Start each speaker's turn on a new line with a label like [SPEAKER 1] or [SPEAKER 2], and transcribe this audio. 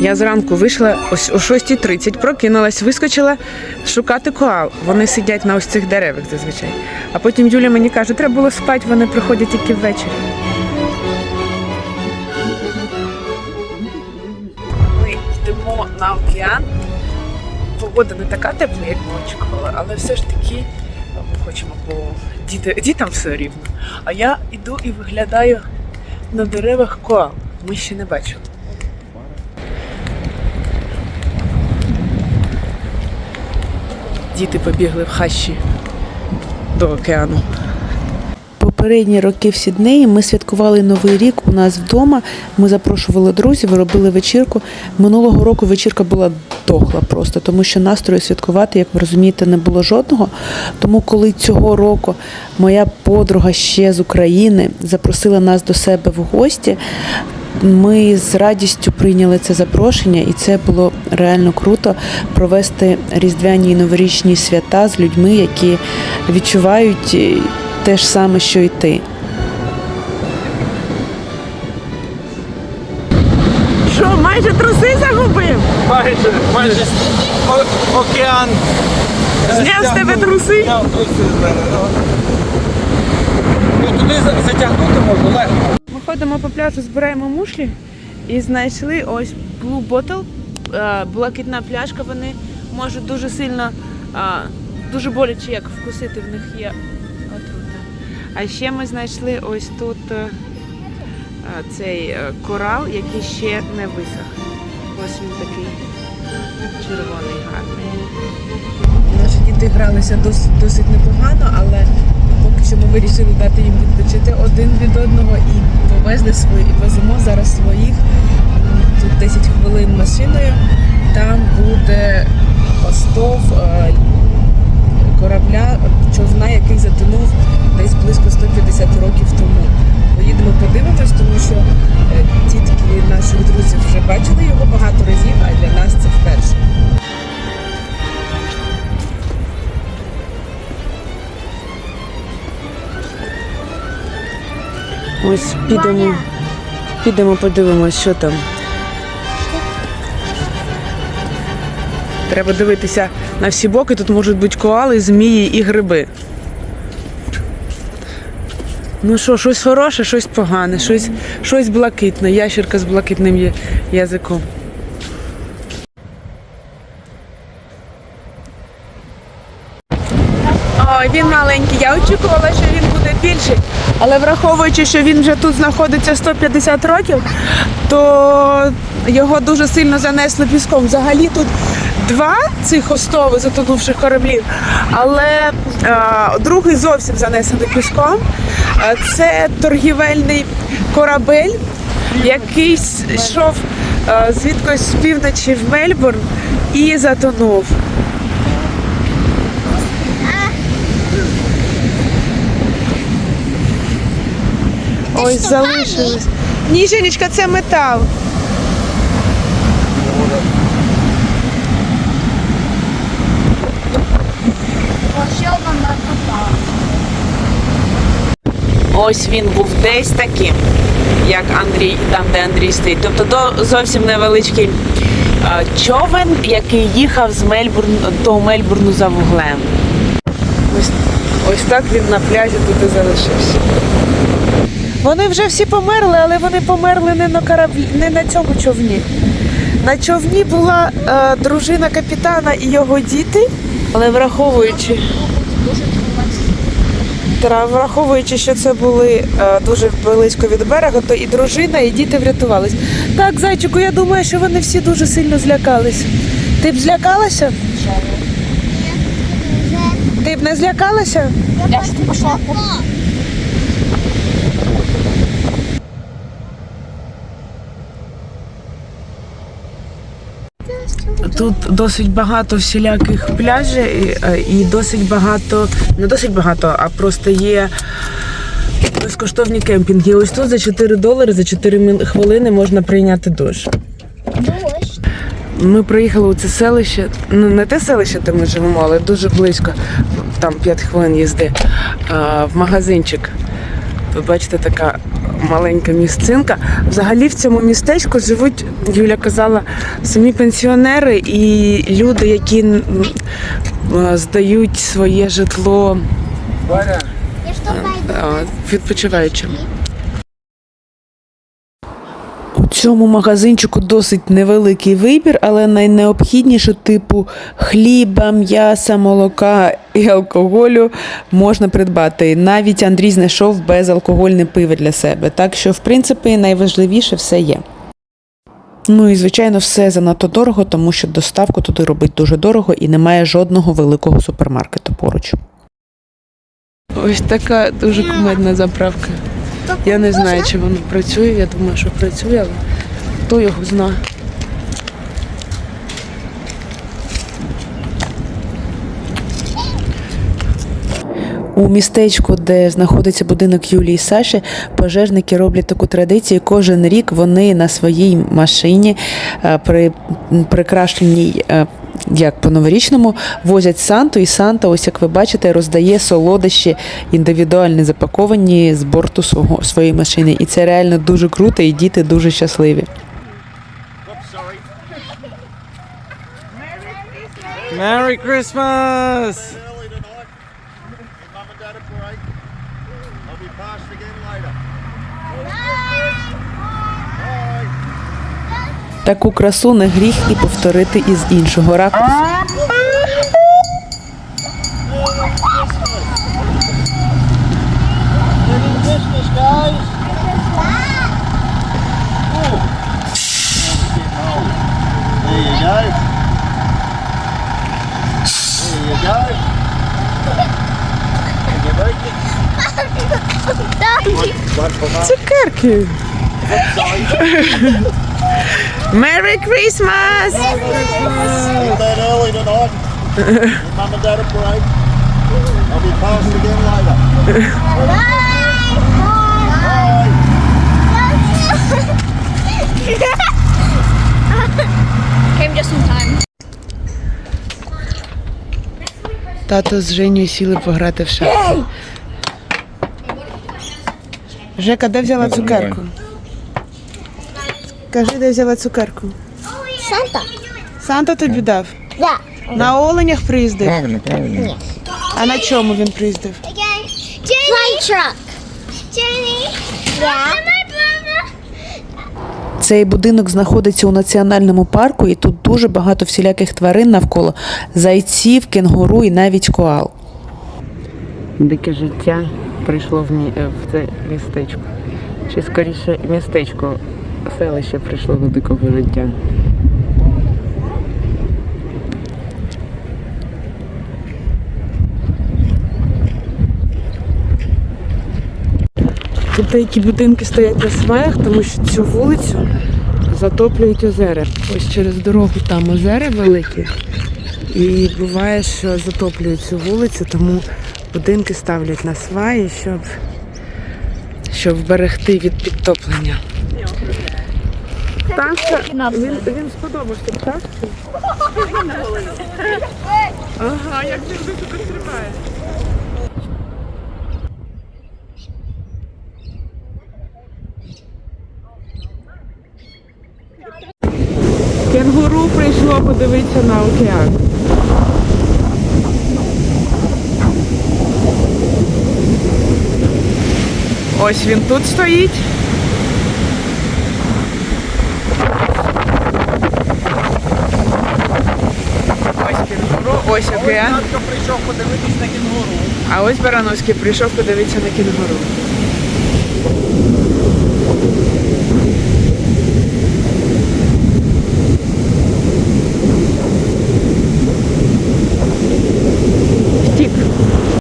[SPEAKER 1] Я зранку вийшла ось о 6.30, прокинулась, вискочила шукати коал. Вони сидять на ось цих деревах зазвичай. А потім Юля мені каже, треба було спати, вони приходять тільки ввечері. Ми йдемо на океан. Погода не така тепла, як ми очікували, але все ж таки ми хочемо, бо діти дітям все рівно. А я йду і виглядаю на деревах коал. Ми ще не бачили. Діти побігли в хащі до океану.
[SPEAKER 2] Попередні роки в Сіднеї ми святкували Новий рік у нас вдома. Ми запрошували друзів, робили вечірку. Минулого року вечірка була дохла просто, тому що настрою святкувати, як ви розумієте, не було жодного. Тому, коли цього року моя подруга ще з України запросила нас до себе в гості, ми з радістю прийняли це запрошення, і це було реально круто провести різдвяні і новорічні свята з людьми, які відчувають те ж саме, що і ти.
[SPEAKER 1] Що, майже труси загубив?
[SPEAKER 3] Майже, майже о- океан.
[SPEAKER 1] Зняв з тебе труси?
[SPEAKER 3] Зняв труси з мене. ну. Ну туди за- затягнути можна легко.
[SPEAKER 1] Ми ходимо по пляжу, збираємо мушлі і знайшли ось Blue Bottle, е, блакитна пляшка. Вони можуть дуже сильно, е, дуже боляче як вкусити, в них є. А ще ми знайшли ось тут е, е, цей е, корал, який ще не висох. Ось він такий червоний гарний. Наші діти гралися досить, досить непогано, але поки що ми вирішили дати їм відпочити один від одного і повезли свої, і веземо зараз своїх. Тут 10 хвилин машиною. Там буде остов бачили його багато разів, а для нас це вперше. Ось підемо, підемо подивимось, що там. Треба дивитися на всі боки. Тут можуть бути коали, змії і гриби. Ну що, щось хороше, щось погане, щось, щось блакитне, ящерка з блакитним язиком. Ой, він маленький. Я очікувала, що він буде більший. Але враховуючи, що він вже тут знаходиться 150 років, то його дуже сильно занесло піском. Взагалі тут два цих остови затонувших кораблів, але е, другий зовсім занесений піском. Е, Це торгівельний корабель, який йшов е, звідкось з півночі в Мельбурн і затонув. Ось залишилось. Ні, Женечка, це метал. Ось він був десь таким, як Андрій, там, де Андрій стоїть. Тобто до зовсім невеличкий човен, який їхав з Мельбурну до Мельбурну за вуглем. Ось, ось так він на пляжі тут і залишився. Вони вже всі померли, але вони померли не на кораблі, не на цьому човні. На човні була е, дружина капітана і його діти, але враховуючи. Враховуючи, що це були е, дуже близько від берега, то і дружина, і діти врятувались. Так, зайчику, я думаю, що вони всі дуже сильно злякались. Ти б злякалася? Ти б не злякалася? Тут досить багато всіляких пляжів і, е, досить багато, не досить багато, а просто є безкоштовні кемпінги. Ось тут за 4 долари за 4 хвилини можна прийняти душ. Ми приїхали у це селище, ну не те селище, де ми живемо, але дуже близько, там 5 хвилин їзди, в магазинчик. Ви бачите, така маленька місцинка. Взагалі в цьому містечку живуть, Юля казала, самі пенсіонери і люди, які е, здають своє житло е, відпочиваючим.
[SPEAKER 2] Цьому магазинчику досить невеликий вибір, але найнеобхідніше типу хліба, м'яса, молока і алкоголю можна придбати. Навіть Андрій знайшов безалкогольне пиво для себе. Так що, в принципі, найважливіше все є. Ну і звичайно, все занадто дорого, тому що доставку туди робить дуже дорого і немає жодного великого супермаркету поруч.
[SPEAKER 1] Ось така дуже кумедна заправка. Я не знаю, чи воно працює. Я думаю, що працює, але хто його знає.
[SPEAKER 2] У містечку, де знаходиться будинок Юлії Саші, пожежники роблять таку традицію. Кожен рік вони на своїй машині е, при прикрашеній. Як по новорічному возять Санту, і Санта, ось як ви бачите, роздає солодощі індивідуально запаковані з борту свого своєї машини. І це реально дуже круто, і діти дуже щасливі.
[SPEAKER 3] Merry Christmas!
[SPEAKER 4] Give and dad a break. I'll be passed again later. Bye.
[SPEAKER 2] Таку красу не гріх і повторити із іншого ракурсу.
[SPEAKER 4] Merry Christmas.
[SPEAKER 1] Merry Christmas!
[SPEAKER 4] That early tonight. Mum and dad a break. I'll be passed again later. Bye.
[SPEAKER 5] Came just in time.
[SPEAKER 1] Тато з Женєю сіли пограти в шахи. Жека, де взяла цукерку? Кажи, де взяла цукерку.
[SPEAKER 5] Santa.
[SPEAKER 1] Санта тобі дав.
[SPEAKER 5] Yeah.
[SPEAKER 1] На оленях приїздив.
[SPEAKER 3] Правильно, правильно.
[SPEAKER 1] А на чому він приїздив?
[SPEAKER 2] Цей будинок знаходиться у національному парку, і тут дуже багато всіляких тварин навколо зайців, кенгуру і навіть коал.
[SPEAKER 1] Дике життя прийшло в, мі... в це містечко. Чи скоріше містечко, селище прийшло до дикого життя. Тут деякі будинки стоять на сваях, тому що цю вулицю затоплюють озера. Ось через дорогу там озера великі. І буває, що затоплюють цю вулицю, тому будинки ставлять на сваї, щоб, щоб вберегти від підтоплення. Пташка, він, він сподобався пташці. Ага, як завжди тут стрибає. Кенгуру прийшло подивитися на океан. Ось він тут стоїть. Ось кінгуру, ось океан.
[SPEAKER 3] Ось прийшов подивитись на кінгуру.
[SPEAKER 1] А ось Барановський прийшов подивитися на кінгуру.